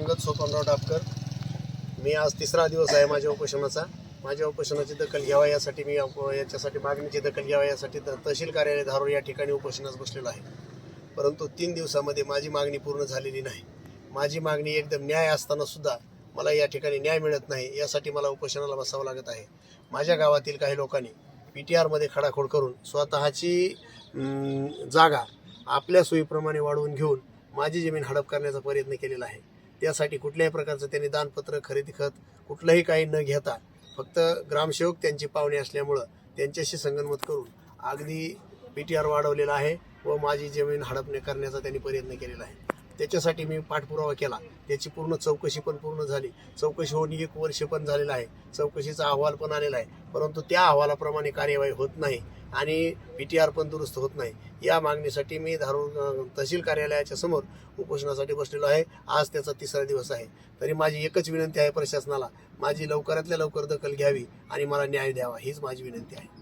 अंगद सोपानराव डापकर. मी आज तिसरा दिवस आहे माझ्या उपोषणाचा. माझ्या उपोषणाची दखल घ्यावा यासाठी मी याच्यासाठी मागणीची दखल घ्यावा यासाठी तहसील कार्यालय धारूर या ठिकाणी उपोषणास बसलेलो आहे. परंतु तीन दिवसामध्ये माझी मागणी पूर्ण झालेली नाही. माझी मागणी एकदम न्याय असताना सुद्धा मला या ठिकाणी न्याय मिळत नाही यासाठी मला उपोषणाला बसावं लागत आहे. माझ्या गावातील काही लोकांनी पी टी आरमध्ये खडाखोड करून स्वतःची जागा आपल्या सोयीप्रमाणे वाढवून घेऊन माझी जमीन हडप करण्याचा प्रयत्न केलेला आहे. त्यासाठी कुठल्याही प्रकारचं त्यांनी दानपत्र खरेदी खत कुठलंही काही न घेता फक्त ग्रामसेवक त्यांची पाहुणे असल्यामुळं त्यांच्याशी संगनमत करून अगदी पी टी आर वाढवलेला आहे व माझी जमीन हडपणे करण्याचा त्यांनी प्रयत्न केलेला आहे. त्याच्यासाठी मी पाठपुरावा केला. त्याची पूर्ण चौकशी पण पूर्ण झाली. चौकशी होऊन एक वर्ष पण झालेलं आहे. चौकशीचा अहवाल पण आलेला आहे. परंतु त्या अहवालाप्रमाणे कार्यवाही होत नाही आणि पी टी आर पण दुरुस्त होत नाही. या मागणीसाठी मी धारूर तहसील कार्यालयाच्या समोर उपोषणासाठी बसलेलो आहे. आज त्याचा तिसरा दिवस आहे. तरी माझी एकच विनंती आहे प्रशासनाला. माझी लवकरातल्या लवकर दखल घ्यावी आणि मला न्याय द्यावा. हीच माझी विनंती आहे.